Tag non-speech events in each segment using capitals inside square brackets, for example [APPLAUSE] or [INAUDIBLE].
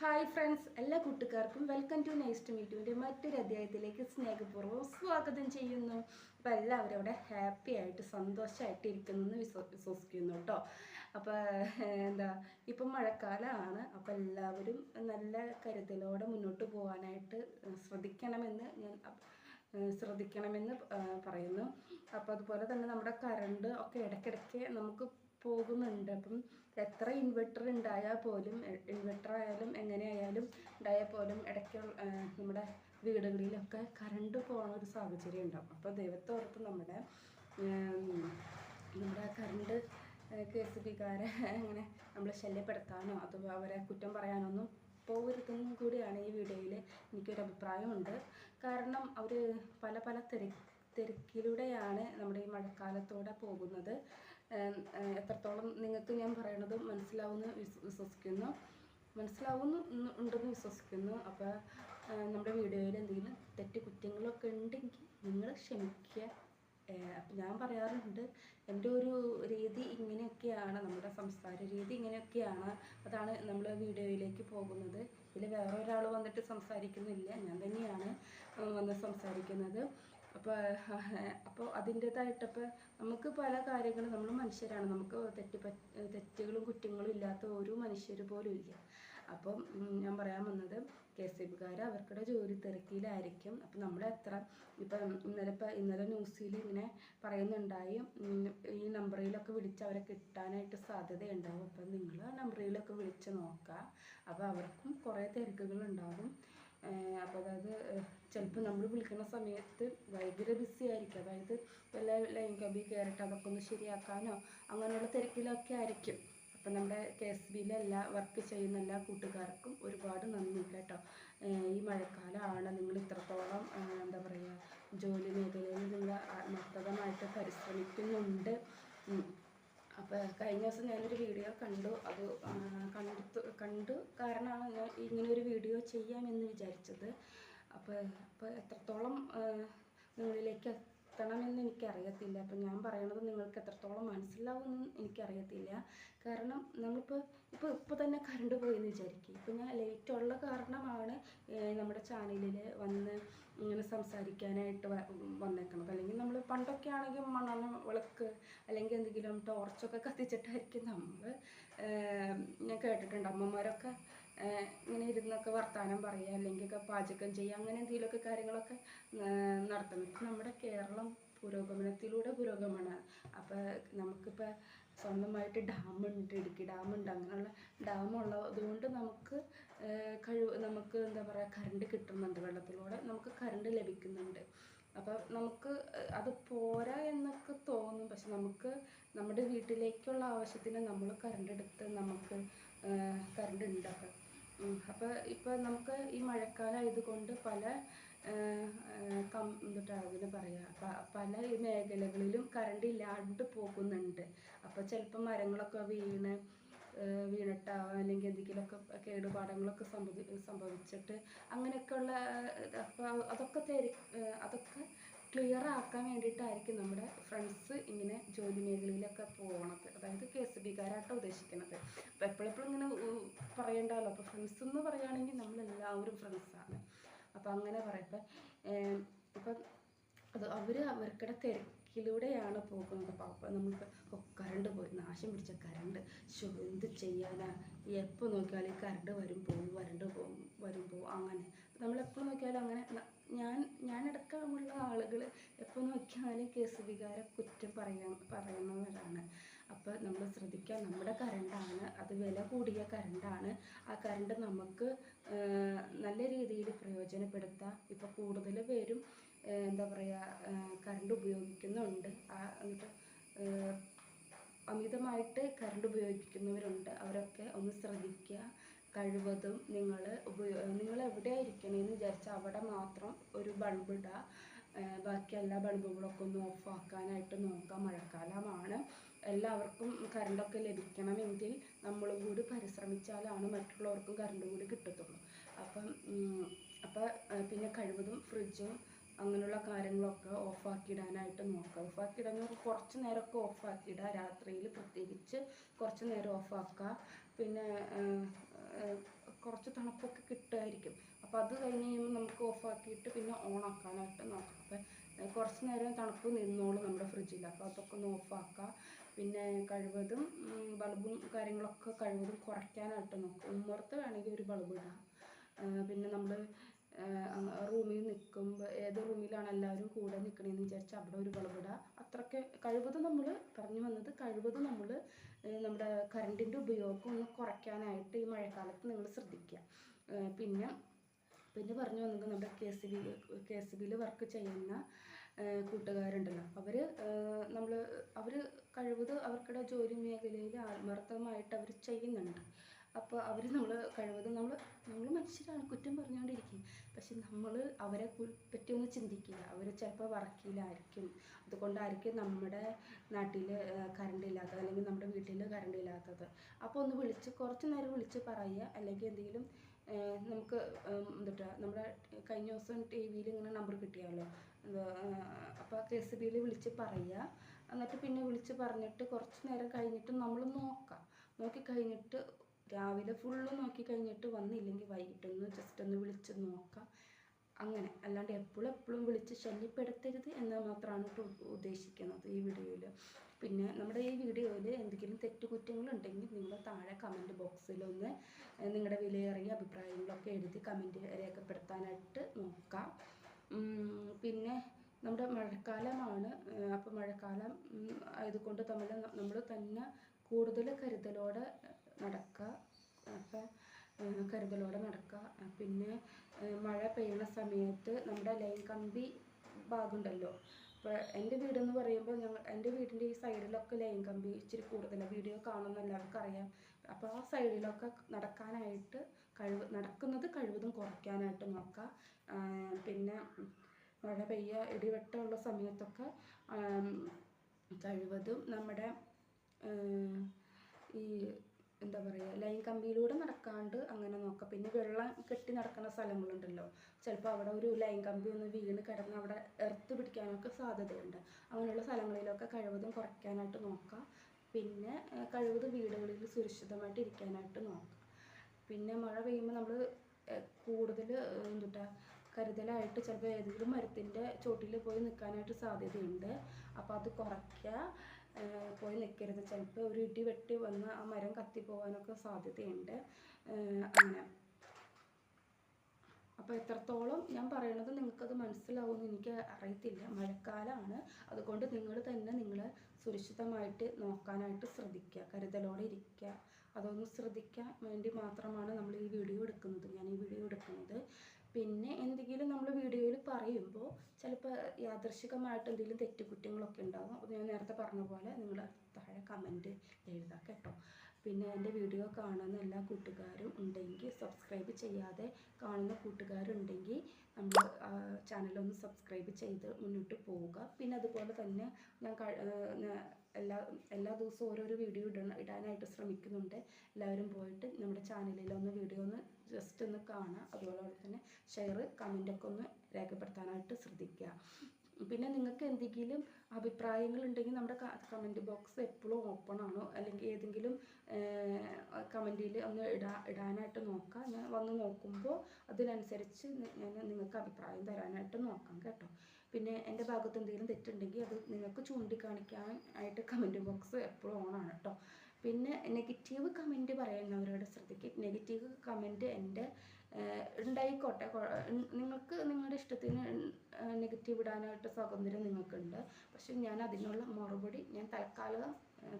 Hi friends എല്ലാ കൂട്ടുകാർക്കും welcome to nice to മീറ്റുവിന്റെ മറ്റൊരു അധ്യായത്തിലേക്ക് സ്നേഹപൂർവം സ്വാഗതം ചെയ്യുന്നു. അപ്പോൾ എല്ലാവരും അവിടെ ഹാപ്പി ആയിട്ട് സന്തോഷമായിട്ട് ഇരിക്കുന്നു എന്ന് വിശ്വ വിശ്വസിക്കുന്നു കേട്ടോ. അപ്പോൾ എന്താ ഇപ്പം മഴക്കാലമാണ് അപ്പോൾ എല്ലാവരും നല്ല കരുതലോടെ മുന്നോട്ട് പോകാനായിട്ട് ശ്രദ്ധിക്കണമെന്ന് ഞാൻ ശ്രദ്ധിക്കണമെന്ന് പറയുന്നു. അപ്പോൾ അതുപോലെ തന്നെ നമ്മുടെ കറണ്ട് ഒക്കെ ഇടയ്ക്കിടയ്ക്ക് നമുക്ക് പോകുന്നുണ്ട്. അപ്പം എത്ര ഇൻവെർട്ടർ ഉണ്ടായാൽ പോലും ഇൻവെർട്ടർ ആയാലും എങ്ങനെയായാലും ഉണ്ടായാൽ പോലും ഇടയ്ക്ക് നമ്മുടെ വീടുകളിലൊക്കെ കറണ്ട് പോകുന്ന ഒരു സാഹചര്യം ഉണ്ടാവും അപ്പോൾ ദൈവത്തോർത്ത് നമ്മുടെ നമ്മുടെ കറണ്ട് കെ എസ് ബിക്കാരെ അങ്ങനെ നമ്മൾ ശല്യപ്പെടുത്താനോ അഥവാ അവരെ കുറ്റം പറയാനൊന്നും പോകരുതെന്നും കൂടിയാണ് ഈ വീഡിയോയിൽ എനിക്കൊരു അഭിപ്രായമുണ്ട്. കാരണം അവർ പല പല തിരക്ക് തിരക്കിലൂടെയാണ് നമ്മുടെ ഈ മഴക്കാലത്തൂടെ പോകുന്നത്. എത്രത്തോളം നിങ്ങൾക്ക് ഞാൻ പറയണത് മനസ്സിലാവുമെന്ന് വിശ്വസിക്കുന്നു. മനസ്സിലാവുന്നു ഉണ്ടെന്ന് വിശ്വസിക്കുന്നു. അപ്പോൾ നമ്മുടെ വീഡിയോയിൽ എന്തെങ്കിലും തെറ്റ് കുറ്റങ്ങളൊക്കെ ഉണ്ടെങ്കിൽ നിങ്ങൾ ക്ഷമിക്കുക. അപ്പം ഞാൻ പറയാറുണ്ട് എന്റെ ഒരു രീതി ഇങ്ങനെയൊക്കെയാണ് നമ്മുടെ സംസാര രീതി ഇങ്ങനെയൊക്കെയാണ് അതാണ് നമ്മൾ വീഡിയോയിലേക്ക് പോകുന്നത്. ഇതിൽ വേറെ ഒരാൾ വന്നിട്ട് സംസാരിക്കുന്നില്ല ഞാൻ തന്നെയാണ് വന്ന് സംസാരിക്കുന്നത്. അപ്പോൾ അപ്പോൾ അതിന്റേതായിട്ടപ്പോൾ നമുക്ക് പല കാര്യങ്ങളും നമ്മൾ മനുഷ്യരാണ്. നമുക്ക് തെറ്റ് തെറ്റുകളും കുറ്റങ്ങളും ഇല്ലാത്ത ഒരു മനുഷ്യർ പോലും ഇല്ല. അപ്പം ഞാൻ പറയാൻ വന്നത് കെ എസ് ബിക്കാർ അവർക്കുടെ ജോലി തിരക്കിലായിരിക്കും അപ്പം നമ്മൾ എത്ര ഇപ്പം ഇന്നലെ ഇപ്പം ഇന്നലെ ന്യൂസിൽ ഇങ്ങനെ പറയുന്നുണ്ടായി ഈ നമ്പറിലൊക്കെ വിളിച്ച് അവരെ കിട്ടാനായിട്ട് സാധ്യതയുണ്ടാവും. അപ്പം നിങ്ങൾ ആ നമ്പറിലൊക്കെ വിളിച്ച് നോക്കുക അപ്പോൾ അവർക്കും കുറേ തിരക്കുകൾ ഉണ്ടാകും അപ്പോൾ അതായത് ചിലപ്പോൾ നമ്മൾ വിളിക്കുന്ന സമയത്ത് ഭയങ്കര ബിസി ആയിരിക്കും. അതായത് വല്ല ലൈൻ കമ്പി കയറിട്ട് അതൊക്കെ ഒന്ന് ശരിയാക്കാനോ അങ്ങനെയുള്ള തിരക്കിലൊക്കെ ആയിരിക്കും. അപ്പം നമ്മുടെ കെ എസ് ബിയിലെ എല്ലാ വർക്ക് ചെയ്യുന്ന എല്ലാ കൂട്ടുകാർക്കും ഒരുപാട് നന്ദി കേട്ടോ. ഈ മഴക്കാലമാണ് നിങ്ങൾ ഇത്രത്തോളം എന്താ പറയുക ജോലി മേഖലയിൽ നിങ്ങൾ ആത്മാർത്ഥമായിട്ട് പരിശ്രമിക്കുന്നുണ്ട്. അപ്പോൾ കഴിഞ്ഞ ദിവസം ഞാനൊരു വീഡിയോ കണ്ടു. അത് കണ്ടു കണ്ടു കാരണമാണ് ഞാൻ ഇങ്ങനെ ഒരു വീഡിയോ ചെയ്യാമെന്ന് വിചാരിച്ചത്. അപ്പോൾ അപ്പോൾ എത്രത്തോളം നിങ്ങളിലേക്ക് എത്തണമെന്ന് എനിക്കറിയത്തില്ല. അപ്പം ഞാൻ പറയണത് നിങ്ങൾക്ക് എത്രത്തോളം മനസ്സിലാവുമെന്ന് എനിക്കറിയത്തില്ല. കാരണം നമ്മളിപ്പോൾ ഇപ്പോൾ ഇപ്പോൾ തന്നെ കറണ്ട് എന്ന് വിചാരിക്കും. ഇപ്പം ഞാൻ ലേറ്റ് ഉള്ള കാരണമാണ് നമ്മുടെ ചാനലിൽ വന്ന് ഇങ്ങനെ സംസാരിക്കാനായിട്ട് വന്നേക്കണത്. അല്ലെങ്കിൽ നമ്മൾ പണ്ടൊക്കെ ആണെങ്കിൽ മണ്ണെണ്ണ വിളക്ക് അല്ലെങ്കിൽ എന്തെങ്കിലും ടോർച്ചൊക്കെ കത്തിച്ചിട്ടായിരിക്കും നമ്മൾ ഞാൻ കേട്ടിട്ടുണ്ട് അമ്മമാരൊക്കെ ഇങ്ങനെ ഇരുന്നൊക്കെ വർത്തമാനം പറയുക അല്ലെങ്കിൽ ഒക്കെ പാചകം ചെയ്യുക അങ്ങനെ എന്തെങ്കിലുമൊക്കെ കാര്യങ്ങളൊക്കെ നടത്തണം നമ്മുടെ കേരളം പുരോഗമനത്തിലൂടെ പുരോഗമനമാണ് അപ്പോൾ നമുക്കിപ്പോൾ സ്വന്തമായിട്ട് ഡാമുണ്ട് ഇടുക്കി ഡാമുണ്ട് അങ്ങനെയുള്ള ഡാമുള്ളത് കൊണ്ട് നമുക്ക് കഴിവ് നമുക്ക് എന്താ പറയുക കറണ്ട് കിട്ടുന്നുണ്ട് വെള്ളത്തിലൂടെ നമുക്ക് കറണ്ട് ലഭിക്കുന്നുണ്ട്. അപ്പോൾ നമുക്ക് അത് പോരാ എന്നൊക്കെ തോന്നും. പക്ഷെ നമുക്ക് നമ്മുടെ വീട്ടിലേക്കുള്ള ആവശ്യത്തിന് നമ്മൾ കറണ്ട് എടുത്ത് നമുക്ക് കറണ്ട് ഉണ്ടാക്കാം. അപ്പോൾ ഇപ്പോൾ നമുക്ക് ഈ മഴക്കാലം ആയതുകൊണ്ട് പല കം എന്താ അതിന് പറയുക പല ഈ മേഖലകളിലും കറണ്ട് ഇല്ലാണ്ട് പോകുന്നുണ്ട്. അപ്പോൾ ചിലപ്പോൾ മരങ്ങളൊക്കെ വീണ് വീണിട്ടാവാം അല്ലെങ്കിൽ എന്തെങ്കിലുമൊക്കെ കേടുപാടങ്ങളൊക്കെ സംഭവി സംഭവിച്ചിട്ട് അങ്ങനെയൊക്കെയുള്ള അപ്പോൾ അതൊക്കെ അതൊക്കെ ക്ലിയർ ആക്കാൻ വേണ്ടിയിട്ടായിരിക്കും നമ്മുടെ ഫ്രണ്ട്സ് ഇങ്ങനെ ജോലി മേഖലയിലൊക്കെ പോകണത് അതായത് കെ എസ് ബിക്കാരാട്ടോ ഉദ്ദേശിക്കുന്നത് അപ്പോൾ എപ്പോഴെപ്പോഴും ഇങ്ങനെ പറയേണ്ടല്ലോ അപ്പോൾ ഫ്രണ്ട്സ് എന്ന് പറയുകയാണെങ്കിൽ നമ്മളെല്ലാവരും ഫ്രണ്ട്സാണ് അപ്പോൾ അങ്ങനെ പറയട്ടെ ഇപ്പം അത് അവർ അവർക്കിടെ തിരക്കിലൂടെയാണ് പോകുന്നത്. അപ്പോൾ നമുക്ക് കറണ്ട് പോയി. നാശം പിടിച്ച കറണ്ട്. ശോ എന്ത് ചെയ്യാനാ? എപ്പോൾ നോക്കിയാലും കറണ്ട് വരും പോവും വരണ്ട് പോവും വരും പോവും അങ്ങനെ. നമ്മളെപ്പോൾ നോക്കിയാലും അങ്ങനെ ഞാൻ ഞാനടക്കമുള്ള ആളുകൾ എപ്പോൾ നോക്കിയാലും കേസ് വികാരം കുറ്റം പറയാൻ പറയുന്നവരാണ്. അപ്പോൾ നമ്മൾ ശ്രദ്ധിക്കുക നമ്മുടെ കറണ്ടാണ് അത് വില കൂടിയ കറണ്ടാണ് ആ കറണ്ട് നമുക്ക് നല്ല രീതിയിൽ പ്രയോജനപ്പെടുത്താം. ഇപ്പോൾ കൂടുതൽ പേരും എന്താ പറയുക കറണ്ട് ഉപയോഗിക്കുന്നുണ്ട്. ആ എന്നിട്ട് അമിതമായിട്ട് കറണ്ട് ഉപയോഗിക്കുന്നവരുണ്ട്. അവരൊക്കെ ഒന്ന് ശ്രദ്ധിക്കുക. കഴിവതും നിങ്ങൾ ഉപയോ നിങ്ങൾ എവിടെ ഇരിക്കണേന്ന് വിചാരിച്ചാൽ അവിടെ മാത്രം ഒരു ബൾബ് ഇടുക ബാക്കി എല്ലാ ബൾബുകളൊക്കെ ഒന്ന് ഓഫ് ആക്കാനായിട്ട് നോക്കാം. മഴക്കാലമാണ്. എല്ലാവർക്കും കറണ്ടൊക്കെ ലഭിക്കണമെങ്കിൽ നമ്മളും കൂടി പരിശ്രമിച്ചാലാണ് മറ്റുള്ളവർക്കും കറണ്ട് കൂടി കിട്ടത്തുള്ളൂ. അപ്പം അപ്പം പിന്നെ കഴിവതും ഫ്രിഡ്ജും അങ്ങനെയുള്ള കാര്യങ്ങളൊക്കെ ഓഫാക്കിയിടാനായിട്ട് നോക്കുക ഓഫാക്കിയിടാൻ കുറച്ച് നേരമൊക്കെ ഓഫാക്കിയിടുക രാത്രിയിൽ പ്രത്യേകിച്ച് കുറച്ച് നേരം ഓഫാക്കുക പിന്നെ കുറച്ച് തണുപ്പൊക്കെ കിട്ടുമായിരിക്കും അപ്പോൾ അത് കഴിഞ്ഞ് കഴിയുമ്പോൾ നമുക്ക് ഓഫാക്കിയിട്ട് പിന്നെ ഓണാക്കാനായിട്ട് നോക്കാം. അപ്പം കുറച്ച് നേരം തണുപ്പ് നിന്നോളും നമ്മുടെ ഫ്രിഡ്ജിൽ അപ്പോൾ അതൊക്കെ ഒന്ന് ഓഫാക്കുക പിന്നെ കഴിവതും ബൾബും കാര്യങ്ങളൊക്കെ കഴിവതും കുറയ്ക്കാനായിട്ട് നോക്കുക ഉമ്മർത്ത് വേണമെങ്കിൽ ഒരു ബൾബ് ഇടാം. പിന്നെ നമ്മൾ റൂമിൽ നിൽക്കുമ്പോൾ ഏത് റൂമിലാണ് എല്ലാവരും കൂടെ നിൽക്കണമെന്ന് വിചാരിച്ച് അവിടെ ഒരു ഇടുക അത്രയ്ക്ക് കഴിവതും നമ്മൾ പറഞ്ഞു വന്നത് കഴിവതും നമ്മൾ നമ്മുടെ കറണ്ടിന്റെ ഉപയോഗം ഒന്ന് കുറയ്ക്കാനായിട്ട് ഈ മഴക്കാലത്ത് നിങ്ങൾ ശ്രദ്ധിക്കുക. പിന്നെ പിന്നെ പറഞ്ഞു വന്നത് നമ്മുടെ K S B K S ബിയിൽ വർക്ക് ചെയ്യുന്ന കൂട്ടുകാരുണ്ടല്ലോ. അവർ നമ്മൾ അവർ കഴിവതും അവർക്കുടെ ജോലി മേഖലയിൽ ആത്മാർത്ഥമായിട്ട് അവർ ചെയ്യുന്നുണ്ട്. അപ്പോൾ അവർ നമ്മൾ കഴിവതും നമ്മൾ നമ്മൾ മനുഷ്യരാണ് കുറ്റം പറഞ്ഞുകൊണ്ടിരിക്കും പക്ഷെ നമ്മൾ അവരെ പറ്റി ഒന്ന് ചിന്തിക്കുക അവർ ചിലപ്പോൾ വർക്കിലായിരിക്കും അതുകൊണ്ടായിരിക്കും നമ്മുടെ നാട്ടിൽ കറണ്ട് ഇല്ലാത്തത് അല്ലെങ്കിൽ നമ്മുടെ വീട്ടിൽ കറണ്ട് ഇല്ലാത്തത് അപ്പോൾ ഒന്ന് വിളിച്ച് കുറച്ച് നേരം വിളിച്ച് പറയുക. അല്ലെങ്കിൽ എന്തെങ്കിലും നമുക്ക് എന്തുട്ടാ നമ്മുടെ കഴിഞ്ഞ ദിവസം ടി വിയിൽ ഇങ്ങനെ നമ്പർ കിട്ടിയാലോ? അപ്പോൾ കെ എസ് ബിയിൽ വിളിച്ച് പറയുക. എന്നിട്ട് പിന്നെ വിളിച്ച് പറഞ്ഞിട്ട് കുറച്ച് നേരം കഴിഞ്ഞിട്ട് നമ്മൾ നോക്കാം. നോക്കി കഴിഞ്ഞിട്ട് രാവിലെ ഫുള്ള് നോക്കി കഴിഞ്ഞിട്ട് വന്നില്ലെങ്കിൽ വൈകിട്ടൊന്ന് ജസ്റ്റ് ഒന്ന് വിളിച്ച് നോക്കാം. അങ്ങനെ. അല്ലാണ്ട് എപ്പോഴും എപ്പോഴും വിളിച്ച് ശല്യപ്പെടുത്തരുത് എന്ന് മാത്രമാണ് ഉദ്ദേശിക്കുന്നത് ഈ വീഡിയോയിൽ പിന്നെ നമ്മുടെ ഈ വീഡിയോയിൽ എന്തെങ്കിലും തെറ്റുകുറ്റങ്ങളുണ്ടെങ്കിൽ നിങ്ങൾ താഴെ കമന്റ് ബോക്സിലൊന്ന് നിങ്ങളുടെ വിലയേറിയ അഭിപ്രായങ്ങളൊക്കെ എഴുതി കമന്റ് രേഖപ്പെടുത്താനായിട്ട് നോക്കാം. പിന്നെ നമ്മുടെ മഴക്കാലമാണ്. അപ്പോൾ മഴക്കാലം ആയതുകൊണ്ട് തമ്മിൽ നമ്മൾ തന്നെ കൂടുതൽ കരുതലോടെ നടക്കുക അപ്പം കരുതലോടെ നടക്കുക പിന്നെ മഴ പെയ്യുന്ന സമയത്ത് നമ്മുടെ ലൈൻ കമ്പി ഭാഗമുണ്ടല്ലോ അപ്പോൾ എന്റെ വീടെന്ന് പറയുമ്പോൾ ഞങ്ങൾ എന്റെ വീടിന്റെ ഈ സൈഡിലൊക്കെ ലൈൻ കമ്പി ഇച്ചിരി കൂടുതലാണ് വീഡിയോ കാണുന്ന എല്ലാവർക്കും അറിയാം. അപ്പോൾ ആ സൈഡിലൊക്കെ നടക്കാനായിട്ട് കഴിവ് നടക്കുന്നത് കഴിവതും കുറയ്ക്കാനായിട്ട് നോക്കുക പിന്നെ മഴ പെയ്യുക ഇടിവെട്ടമുള്ള സമയത്തൊക്കെ കഴിവതും നമ്മുടെ ഈ എന്താ പറയുക ലൈൻ കമ്പിയിലൂടെ നടക്കാണ്ട് അങ്ങനെ നോക്കാം. പിന്നെ വെള്ളം കെട്ടി നടക്കുന്ന സ്ഥലങ്ങളുണ്ടല്ലോ. ചിലപ്പോൾ അവിടെ ഒരു ലൈൻ കമ്പി ഒന്ന് വീണ് കിടന്ന് അവിടെ എർത്ത് പിടിക്കാനൊക്കെ സാധ്യതയുണ്ട്. അങ്ങനെയുള്ള സ്ഥലങ്ങളിലൊക്കെ കഴിവതും കുറയ്ക്കാനായിട്ട് നോക്കാം. പിന്നെ കഴിവതും വീടുകളിൽ സുരക്ഷിതമായിട്ട് ഇരിക്കാനായിട്ട് നോക്കാം. പിന്നെ മഴ പെയ്യുമ്പോൾ നമ്മൾ കൂടുതൽ എന്തുട്ടാ കരുതലായിട്ട് ചിലപ്പോൾ ഏതെങ്കിലും മരത്തിന്റെ ചോട്ടിൽ പോയി നിൽക്കാനായിട്ട് സാധ്യതയുണ്ട്. അപ്പോൾ അത് കുറയ്ക്കുക പോയി നിൽക്കരുത് ചിലപ്പോൾ ഒരു ഇടി വെട്ടി വന്ന് ആ മരം കത്തിപ്പോവാനൊക്കെ സാധ്യതയുണ്ട്. അങ്ങനെ. അപ്പോൾ എത്രത്തോളം ഞാൻ പറയണത് നിങ്ങൾക്കത് മനസ്സിലാവുമെന്ന് എനിക്ക് അറിയത്തില്ല. മഴക്കാലമാണ് അതുകൊണ്ട് നിങ്ങൾ തന്നെ നിങ്ങളെ സുരക്ഷിതമായിട്ട് നോക്കാനായിട്ട് ശ്രദ്ധിക്കുക കരുതലോടെ ഇരിക്കുക അതൊന്ന് ശ്രദ്ധിക്കാൻ വേണ്ടി മാത്രമാണ് നമ്മൾ ഈ വീഡിയോ എടുക്കുന്നത്. ഞാൻ ഈ വീഡിയോ എടുക്കുന്നത്. പിന്നെ എന്തെങ്കിലും നമ്മൾ വീഡിയോയിൽ പറയുമ്പോൾ ചിലപ്പോൾ യാദൃശികമായിട്ട് എന്തെങ്കിലും തെറ്റുകുറ്റങ്ങളൊക്കെ ഉണ്ടാകും അപ്പോൾ ഞാൻ നേരത്തെ പറഞ്ഞ പോലെ നിങ്ങൾ താഴെ കമന്റ് എഴുതാം കേട്ടോ. പിന്നെ എന്റെ വീഡിയോ കാണുന്ന എല്ലാ കൂട്ടുകാരും ഉണ്ടെങ്കിൽ സബ്സ്ക്രൈബ് ചെയ്യാതെ കാണുന്ന കൂട്ടുകാരുണ്ടെങ്കിൽ നമ്മൾ ചാനലൊന്ന് സബ്സ്ക്രൈബ് ചെയ്ത് മുന്നോട്ട് പോവുക. പിന്നെ അതുപോലെ തന്നെ ഞാൻ എല്ലാ എല്ലാ ദിവസവും ഓരോരോ വീഡിയോ ഇടണം ഇടാനായിട്ട് ശ്രമിക്കുന്നുണ്ട്. എല്ലാവരും പോയിട്ട് നമ്മുടെ ചാനലിൽ ഒന്ന് വീഡിയോ ഒന്ന് ജസ്റ്റ് ഒന്ന് കാണുക അതുപോലെ തന്നെ ഷെയർ കമന്റൊക്കെ ഒന്ന് രേഖപ്പെടുത്താനായിട്ട് ശ്രദ്ധിക്കുക പിന്നെ നിങ്ങൾക്ക് എന്തെങ്കിലും അഭിപ്രായങ്ങൾ ഉണ്ടെങ്കിൽ നമ്മുടെ കമന്റ് ബോക്സ് എപ്പോഴും ഓപ്പൺ ആണോ? അല്ലെങ്കിൽ ഏതെങ്കിലും കമന്റിൽ ഒന്ന് ഇടാ ഇടാനായിട്ട് നോക്കാം. ഞാൻ വന്ന് നോക്കുമ്പോൾ അതിനനുസരിച്ച് ഞാൻ നിങ്ങൾക്ക് അഭിപ്രായം തരാനായിട്ട് നോക്കാം കേട്ടോ. പിന്നെ എന്റെ ഭാഗത്ത് എന്തെങ്കിലും തെറ്റുണ്ടെങ്കിൽ അത് നിങ്ങൾക്ക് ചൂണ്ടിക്കാണിക്കാൻ ആയിട്ട് കമന്റ് ബോക്സ് എപ്പോഴും ഓണാണ് കേട്ടോ പിന്നെ നെഗറ്റീവ് കമന്റ് പറയുന്നവരോട് ശ്രദ്ധിക്കുക നെഗറ്റീവ് കമന്റ് എന്റെ ഉണ്ടായിക്കോട്ടെ. നിങ്ങൾക്ക് നിങ്ങളുടെ ഇഷ്ടത്തിന് നെഗറ്റീവ് ഇടാനായിട്ട് സ്വാതന്ത്ര്യം നിങ്ങൾക്കുണ്ട്. പക്ഷെ ഞാൻ അതിനുള്ള മറുപടി ഞാൻ തൽക്കാലം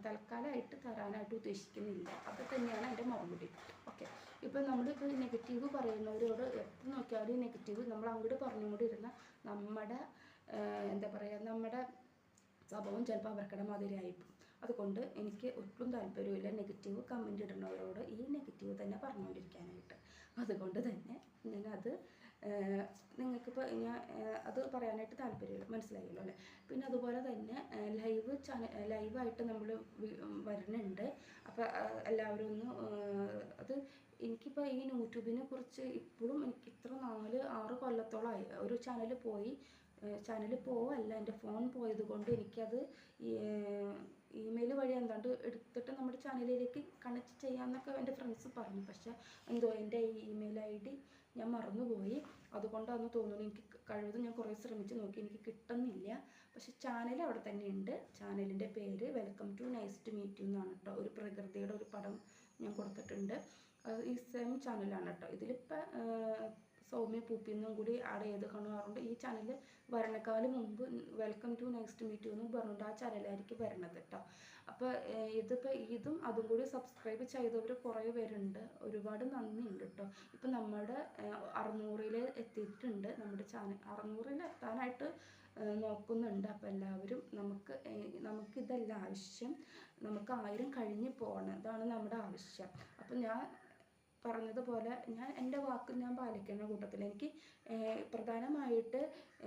തൽക്കാലമായിട്ട് തരാനായിട്ട് ഉദ്ദേശിക്കുന്നില്ല. അത് തന്നെയാണ് എന്റെ മറുപടി. ഓക്കെ ഇപ്പം നമ്മളിപ്പോൾ നെഗറ്റീവ് പറയുന്നവരോട് എത്ര നോക്കിയാലും നെഗറ്റീവ് നമ്മൾ അങ്ങോട്ട് പറഞ്ഞുകൊണ്ടിരുന്ന നമ്മുടെ എന്താ പറയുക നമ്മുടെ സ്വഭാവം ചിലപ്പോൾ അവർക്കടെ മാതിരിയായിപ്പോവും അതുകൊണ്ട് എനിക്ക് ഒട്ടും താല്പര്യമില്ല നെഗറ്റീവ് കമന്റ് ഇടുന്നവരോട് ഈ നെഗറ്റീവ് തന്നെ പറഞ്ഞുകൊണ്ടിരിക്കാനായിട്ട്. അതുകൊണ്ട് തന്നെ ഞാനത് നിങ്ങൾക്കിപ്പോൾ ഞാൻ അത് പറയാനായിട്ട് താല്പര്യമില്ല. മനസ്സിലായല്ലോ അല്ലേ? പിന്നെ അതുപോലെ തന്നെ ലൈവ് ചാനൽ ലൈവായിട്ട് നമ്മൾ വരുന്നുണ്ട്. അപ്പോൾ എല്ലാവരും ഒന്ന് അത് എനിക്കിപ്പോൾ ഈ യൂട്യൂബിനെ കുറിച്ച് ഇപ്പോഴും എനിക്ക് ഇത്ര നാല് ആറ് കൊല്ലത്തോളമായി ഒരു ചാനൽ പോയി. ചാനൽ പോവല്ല. എന്റെ ഫോൺ പോയത് കൊണ്ട് എനിക്കത് ഇമെയിൽ വഴി എന്താണ്ട് എടുത്തിട്ട് നമ്മുടെ ചാനലിലേക്ക് കണക്ട് ചെയ്യാമെന്നൊക്കെ എന്റെ ഫ്രണ്ട്സ് പറഞ്ഞു. പക്ഷേ എന്തോ എന്റെ ഇമെയിൽ ഐ ഡി ഞാൻ മറന്നുപോയി. അതുകൊണ്ടാണെന്ന് തോന്നുന്നു എനിക്ക് കഴിവതും ഞാൻ കുറേ ശ്രമിച്ച് നോക്കി. എനിക്ക് കിട്ടുന്നില്ല. പക്ഷെ ചാനൽ അവിടെ തന്നെ ഉണ്ട് ചാനലിന്റെ പേര് welcome to nice to meet you എന്നാണ് കേട്ടോ ഒരു പ്രകൃതിയുടെ ഒരു പടം ഞാൻ കൊടുത്തിട്ടുണ്ട്. ഈ സെയിം ചാനലാണ് കേട്ടോ ഇതിലിപ്പോൾ സൗമ്യ പൂപ്പിന്നും കൂടി ആഡ് ചെയ്ത് കാണാറുണ്ട്. ഈ ചാനൽ വരണക്കാലം മുമ്പ് വെൽക്കം ടു നെക്സ്റ്റ് മീറ്റ് എന്നും പറഞ്ഞിട്ട് ആ ചാനലായിരിക്കും വരണത് കേട്ടോ അപ്പോൾ ഇതിപ്പോൾ ഇതും അതും കൂടി സബ്സ്ക്രൈബ് ചെയ്തവർ കുറേ പേരുണ്ട്. ഒരുപാട് നന്ദിയുണ്ട് കേട്ടോ ഇപ്പം നമ്മുടെ അറുന്നൂറിൽ എത്തിയിട്ടുണ്ട് നമ്മുടെ ചാനൽ അറുന്നൂറിൽ എത്താനായിട്ട് നോക്കുന്നുണ്ട്. അപ്പോൾ എല്ലാവരും നമുക്ക് നമുക്കിതല്ല ആവശ്യം നമുക്ക് ആയിരം കഴിഞ്ഞ് പോകണം ഇതാണ് നമ്മുടെ ആവശ്യം. അപ്പം ഞാൻ പറഞ്ഞതുപോലെ ഞാൻ എന്റെ വാക്ക് ഞാൻ പാലിക്കുന്ന കൂട്ടത്തിൽ എനിക്ക് പ്രധാനമായിട്ട്